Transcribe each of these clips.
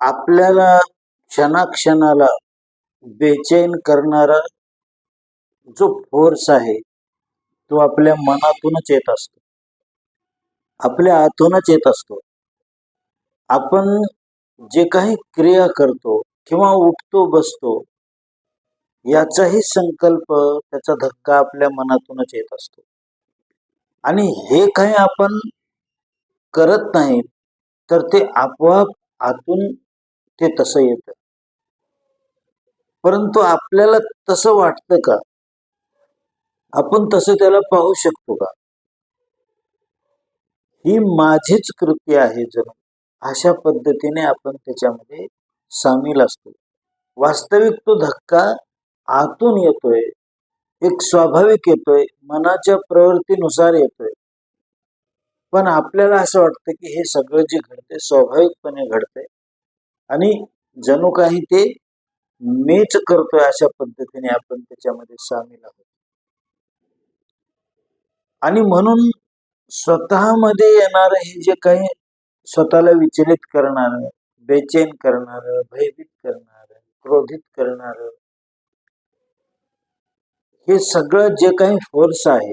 आपल्याला क्षणाक्षणाला बेचैन करणारा जो फोर्स आहे तो आपल्या मनातूनच येत असतो. आपल्या आतूनच येत असतो. आपण जे काही क्रिया करतो किंवा उठतो बसतो याचाही संकल्प त्याचा धक्का आपल्या मनातूनच येत असतो. आणि हे काही आपण करत नाही तर ते आपोआप आतून ते तसं येतं. परंतु आपल्याला तसं वाटतं का? आपण तसं त्याला पाहू शकतो का? ही माझीच कृती आहे जणू अशा पद्धतीने आपण त्याच्यामध्ये सामील असतो. वास्तविक तो धक्का आतून येतोय एक स्वाभाविक येतोय मनाच्या प्रवृत्तीनुसार येतोय. पण आपल्याला असं वाटतं की हे सगळं जे घडते स्वाभाविकपणे घडतंय. आणि जणू काही ते मेच करतोय अशा पद्धतीने आपण त्याच्यामध्ये सामील आहोत. आणि म्हणून स्वतःमध्ये येणारं हे जे काही स्वतःला विचलित करणार बेचैन करणार भयभीत करणार क्रोधित करणार हे सगळं जे काही फोर्स आहे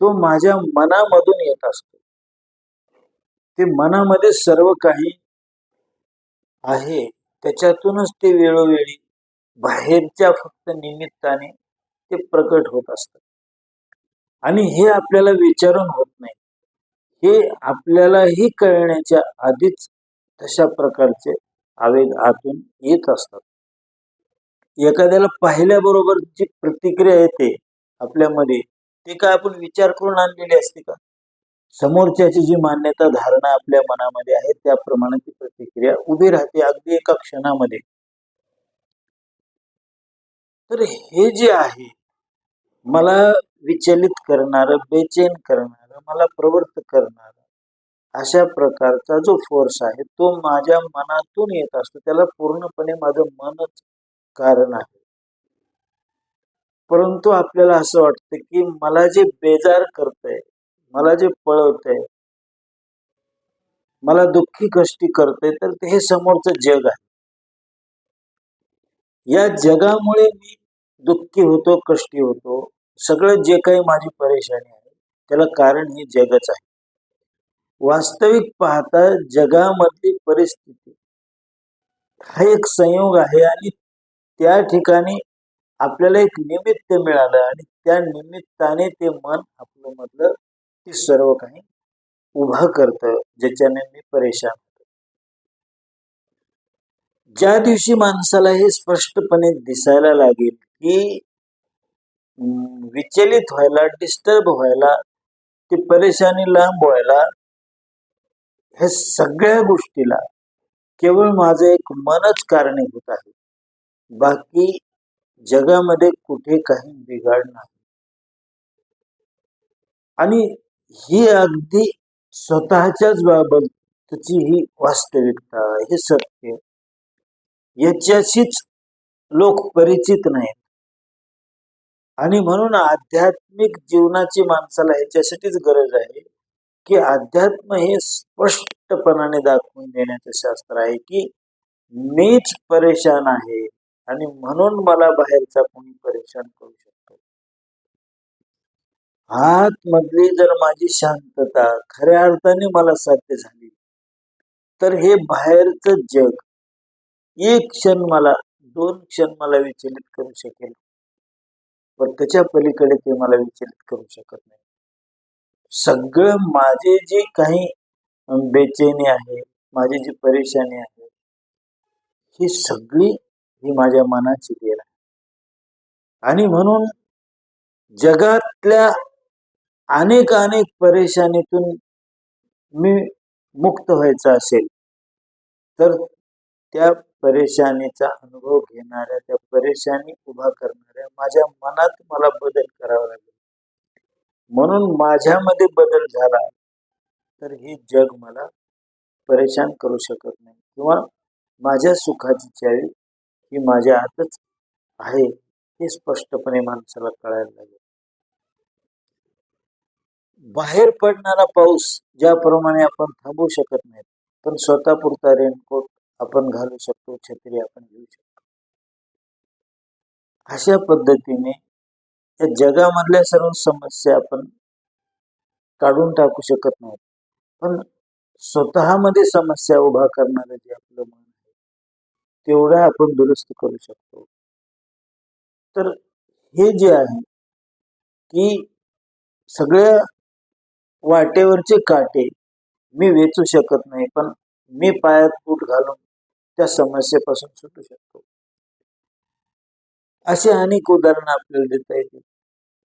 तो माझ्या मनामधून येत असतो. ते मनामध्ये सर्व काही आहे. त्याच्यातूनच ते वेळोवेळी बाहेरच्या फक्त निमित्ताने ते प्रकट होत असतात आणि हे आपल्याला विचारून होत नाही. हे आपल्यालाही कळण्याच्या आधीच तशा प्रकारचे आवेग आतून येत असतात. एखाद्याला पाहिल्याबरोबर जी प्रतिक्रिया येते आपल्यामध्ये ते काय आपण विचार करून आणलेली असते का? समोरच्याची जी मान्यता धारणा आपल्या मनामध्ये आहे त्याप्रमाणे ती प्रतिक्रिया उभी राहते अगदी एका क्षणामध्ये. तर हे जे आहे मला विचलित करणार बेचैन करणार मला प्रवृत्त करणार अशा प्रकारचा जो फोर्स आहे तो माझ्या मनातून येत असतो. त्याला पूर्णपणे माझं मनच कारण आहे. परंतु आपल्याला असं वाटतं की मला जे बेजार करतंय मला जे पळवते मला दुःखी कष्टी करते तर ते हे समोरचं जग आहे. या जगामुळे मी दुःखी होतो कष्टी होतो सगळं जे काही माझी परेशानी आहे त्याला कारण हे जगच आहे. वास्तविक पाहता जगामधली परिस्थिती हा एक संयोग आहे आणि त्या ठिकाणी आपल्याला एक निमित्त मिळालं आणि त्या निमित्ताने ते मन आपलं मधलं हे सर्व काही उभं करतं ज्याच्याने मी परेशान होतो. ज्या दिवशी माणसाला हे स्पष्टपणे दिसायला लागेल की विचलित व्हायला डिस्टर्ब व्हायला ती परेशानी लांब व्हायला हे सगळ्या गोष्टीला केवळ माझं एक मनच कारणीभूत आहे. बाकी जगामध्ये कुठे काही बिघाड नाही. आणि ही अगदी स्वतःच्याच बाबतची ही वास्तविकता हे सत्य याच्याशीच लोक परिचित नाहीत. आणि म्हणून आध्यात्मिक जीवनाची माणसाला ह्याच्यासाठीच गरज आहे की अध्यात्म हे स्पष्टपणाने दाखवून देण्याचं शास्त्र आहे की मीच परेशान आहे आणि म्हणून मला बाहेरचा कोणी परेशान करू शकतो आतमधली जर माझी शांतता खऱ्या अर्थाने मला साध्य झाली तर हे बाहेरचं जग एक क्षण मला दोन क्षण मला विचलित करू शकेल पण त्याच्या पलीकडे ते मला विचलित करू शकत नाही. सगळं माझे जे काही बेचैनी आहे माझी जी परेशानी आहे ही सगळी ही माझ्या मनाची देण आहे. आणि म्हणून जगातल्या अनेक अनेक परेशानीतून मी मुक्त व्हायचं असेल तर त्या परेशानीचा अनुभव घेणाऱ्या त्या परेशानी उभा करणाऱ्या माझ्या मनात मला बदल करावा लागेल. म्हणून माझ्यामध्ये बदल झाला तर हे जग मला परेशान करू शकत नाही. किंवा माझ्या सुखाची चावी ही माझ्या आतच आहे हे स्पष्टपणे माणसाला कळायला लागेल. बाहेर पडणारा पाऊस ज्याप्रमाणे आपण थांबवू शकत नाही पण स्वतःपुरता रेनकोट आपण घालू शकतो छत्री आपण घेऊ शकतो. अशा पद्धतीने या जगामधल्या सर्व समस्या आपण काढून टाकू शकत नाही पण स्वतःमध्ये समस्या उभा करणारं जे आपलं मन आहे तेवढं आपण दुरुस्त करू शकतो. तर हे जे आहे की सगळ्या वाटेवरचे काटे मी वेचू शकत नाही पण मी पायात फूट घालून त्या समस्येपासून सुटू शकतो. असे अनेक उदाहरण आपल्याला देता येतील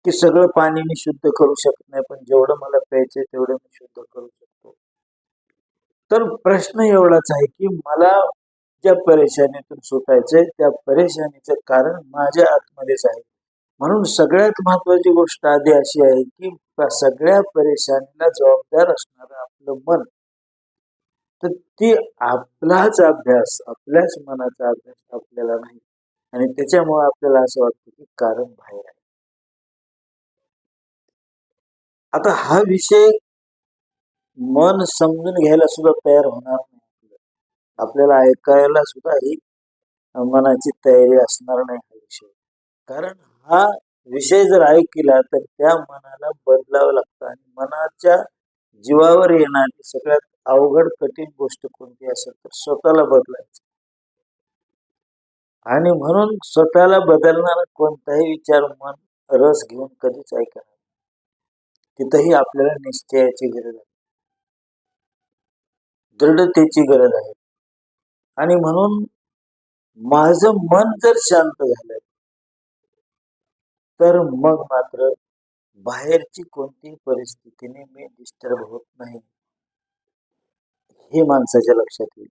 की सगळं पाणी मी शुद्ध करू शकत नाही पण जेवढं मला प्यायचंय तेवढं मी शुद्ध करू शकतो. तर प्रश्न एवढाच आहे की मला ज्या परेशानीतून सुटायचंय त्या परेशानीचं कारण माझ्या आतमध्येच आहे. म्हणून सगळ्यात महत्वाची गोष्ट आधी अशी आहे की सगळ्या परेशानीला जबाबदार असणार आपलं मन. तर ती आपलाच अभ्यास आपल्याच मनाचा अभ्यास आपल्याला नाही. आणि त्याच्यामुळे आपल्याला असं वाटतं की कारण बाहेर आहे. आता हा विषय मन समजून घ्यायला सुद्धा तयार होणार नाही आपल्याला ऐकायला सुद्धा ही मनाची तयारी असणार नाही हा विषय. कारण हा विषय जर ऐकला तर त्या मनाला बदलावं लागतं आणि मनाच्या जीवावर येणारी सगळ्यात अवघड कठीण गोष्ट कोणती असेल तर स्वतःला बदलायचं. आणि म्हणून स्वतःला बदलणारा कोणताही विचार मन रस घेऊन कधीच ऐकणार तिथंही आपल्याला निश्चयाची गरज आहे. दृढतेची गरज आहे. आणि म्हणून माझं मन जर शांत झालं तर मग मात्र बाहेरची कोणतीही परिस्थितीने मी डिस्टर्ब होत नाही. हे माणसाच्या लक्षात येईल.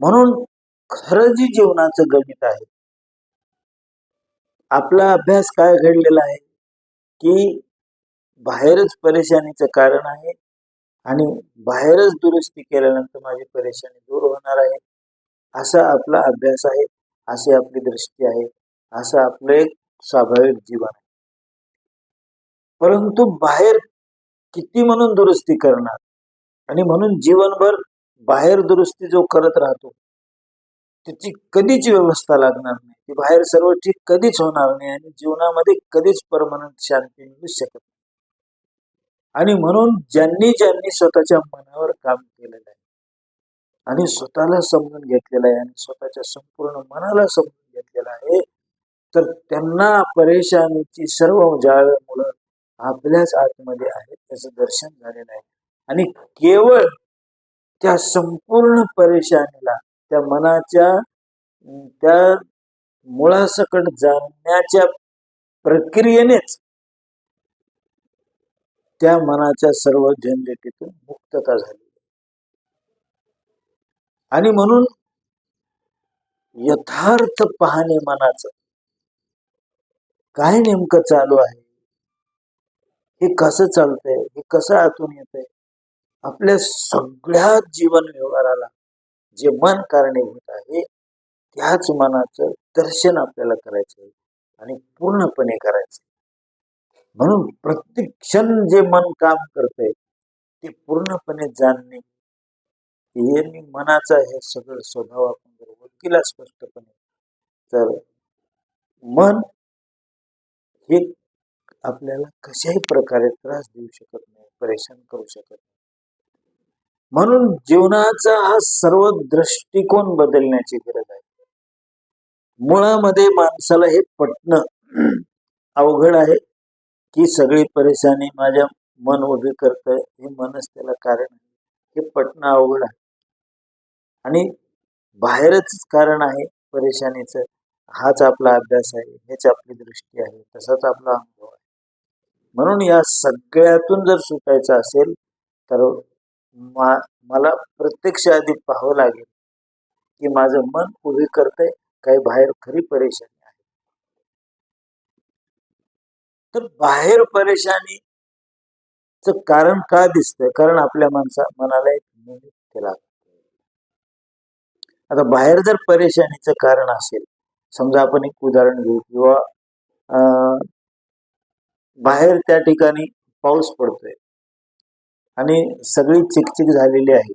म्हणून खरं जी जीवनाचं गणित आहे आपला अभ्यास काय घडलेला आहे की बाहेरच परेशानीचं कारण आहे आणि बाहेरच दुरुस्ती केल्यानंतर माझी परेशानी दूर होणार आहे असा आपला अभ्यास आहे अशी आपली दृष्टी आहे. असं आपलं एक स्वाभाविक जीवन आहे. परंतु बाहेर किती म्हणून दुरुस्ती करणार? आणि म्हणून जीवनभर बाहेर दुरुस्ती जो करत राहतो त्याची कधीच व्यवस्था लागणार नाही? ती बाहेर सर्व ठीक कधीच होणार नाही आणि जीवनामध्ये कधीच परमनंट शांती मिळू शकत नाही. आणि म्हणून ज्यांनी ज्यांनी स्वतःच्या मनावर काम केलेलं आहे आणि स्वतःला समजून घेतलेलं आहे आणि स्वतःच्या संपूर्ण मनाला समजून घेतलेलं आहे तर त्यांना परेशानीची सर्व मुलं आपल्याच आतमध्ये आहेत त्याचं दर्शन झालेलं आहे. आणि केवळ त्या संपूर्ण परेशानीला त्या मनाच्या त्या मुळासकट जाणण्याच्या प्रक्रियेनेच त्या मनाच्या सर्व झंझटीतून मुक्तता झाली. आणि म्हणून यथार्थ पाहणे मनाचं काय नेमकं चालू आहे? हे कसं चालतंय? हे कसं आतून येत आहे आपल्या सगळ्या जीवन व्यवहाराला जे मन कारणीभूत आहे त्याच मनाचं दर्शन आपल्याला करायचं आहे आणि पूर्णपणे करायचं म्हणून प्रत्येक क्षण जे मन काम करतंय ते पूर्णपणे जाणणे हे मनाचा हे सगळं स्वभाव आपण जर ओळखीला स्पष्टपणे तर मन हे आपल्याला कशाही प्रकारे त्रास देऊ शकत नाही परेशान करू शकत नाही. म्हणून जीवनाचा हा सर्व दृष्टिकोन बदलण्याची गरज आहे. मुळामध्ये माणसाला हे पटणं अवघड आहे की सगळी परेशानी माझ्या मन उभी करत हे मनच त्याला कारण आहे. हे पटणं अवघड आहे. आणि बाहेरच कारण आहे परेशानीचं. हाच आपला अभ्यास आहे हेच आपली दृष्टी आहे तसाच आपला अनुभव आहे. म्हणून या सगळ्यातून जर सुटायचं असेल तर मला प्रत्यक्ष आधी पाहावं लागेल की माझं मन उभी करतंय काही बाहेर खरी परेशानी आहे. तर बाहेर परेशानी कारण का दिसतंय? कारण आपल्या माणसा मनाला एक निमित्त लागत आता बाहेर जर परेशानीचं कारण असेल समजा आपण एक उदाहरण घेऊ किंवा बाहेर त्या ठिकाणी पाऊस पडतोय आणि सगळी चिकचिक झालेली आहे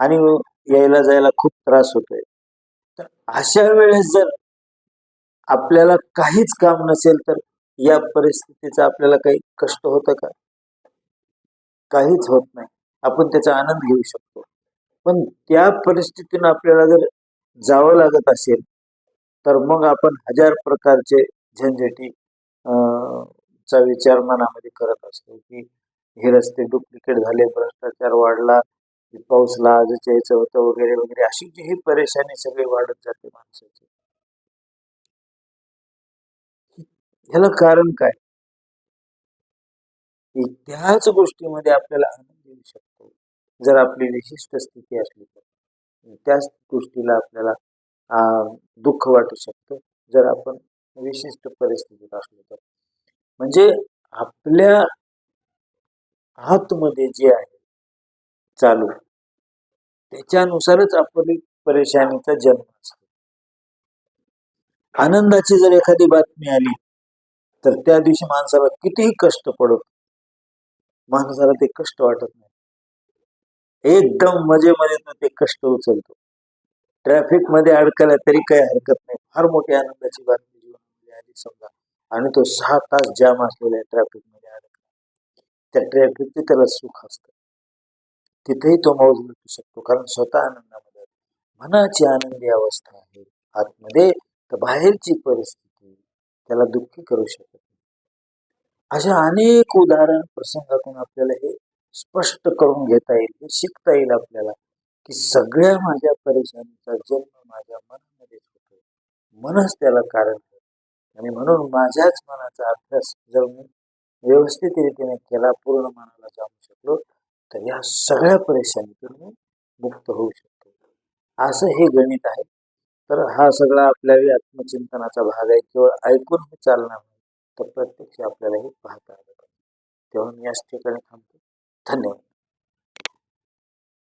आणि यायला जायला खूप त्रास होतोय तर अशा वेळेस जर आपल्याला काहीच काम नसेल तर या परिस्थितीचा आपल्याला काही कष्ट होतं का? काहीच होत नाही. आपण त्याचा आनंद घेऊ शकतो. पण त्या परिस्थितीनं आपल्याला जर जावं लागत असेल तर मग आपण हजार प्रकारचे झंझटी अं, चा विचार मनामध्ये करत असतो की हे रस्ते डुप्लिकेट झाले भ्रष्टाचार वाढला पाऊसला आजच यायचं होतं वगैरे वगैरे अशी जी ही परेशानी सगळी वाढत जाते माणसाची. ह्याला कारण काय? त्याच गोष्टीमध्ये आपल्याला आनंद येऊ शकतो. जर आपली विशिष्ट स्थिती असली तर. त्याच गोष्टीला आपल्याला दुःख वाटू शकतं. जर आपण विशिष्ट परिस्थितीत असलो तर. म्हणजे आपल्या आतमध्ये जे आहे चालू त्याच्यानुसारच आपली परेशानीचा जन्म असतो. आनंदाची जर एखादी बातमी आली तर त्या दिवशी माणसाला कितीही कष्ट पडत माणसाला ते कष्ट वाटत नाही. एकदम मजेमध्ये तो ते कष्ट उचलतो. ट्रॅफिकमध्ये अडकला तरी काही हरकत नाही. फार मोठी आनंदाची बातमी जीवनामध्ये आली समजा. आणि तो सहा तास जाम असलेल्या ट्रॅफिकमध्ये अडकला. त्या ट्रॅफिकचे त्याला सुख असतं. तिथेही तो मौज लुटू शकतो. कारण स्वतः आनंदामध्ये मनाची आनंदी अवस्था आहे. आतमध्ये तर बाहेरची परिस्थिती त्याला दुःखी करू शकत नाही. अशा अनेक उदाहरण प्रसंगातून आपल्याला हे स्पष्ट करून घेता येईल हे शिकता येईल आपल्याला की सगळ्या माझ्या परेशानीचा जन्म माझ्या मनामध्येच होतो मनच त्याला कारण आहे आणि म्हणून माझ्याच मनाचा अभ्यास जर मी व्यवस्थित रीतीने केला पूर्ण मनाला जाणू शकलो तर या सगळ्या परेशानीतून मी मुक्त होऊ शकतो. असं हे गणित आहे. तर हा सगळा आपल्या आत्मचिंतनाचा भाग आहे. केवळ ऐकून हे चालणार नाही तर प्रत्यक्ष आपल्याला हे पाहता आलं पाहिजे. तेव्हा मी याच ठिकाणी थांबतो. धन्यवाद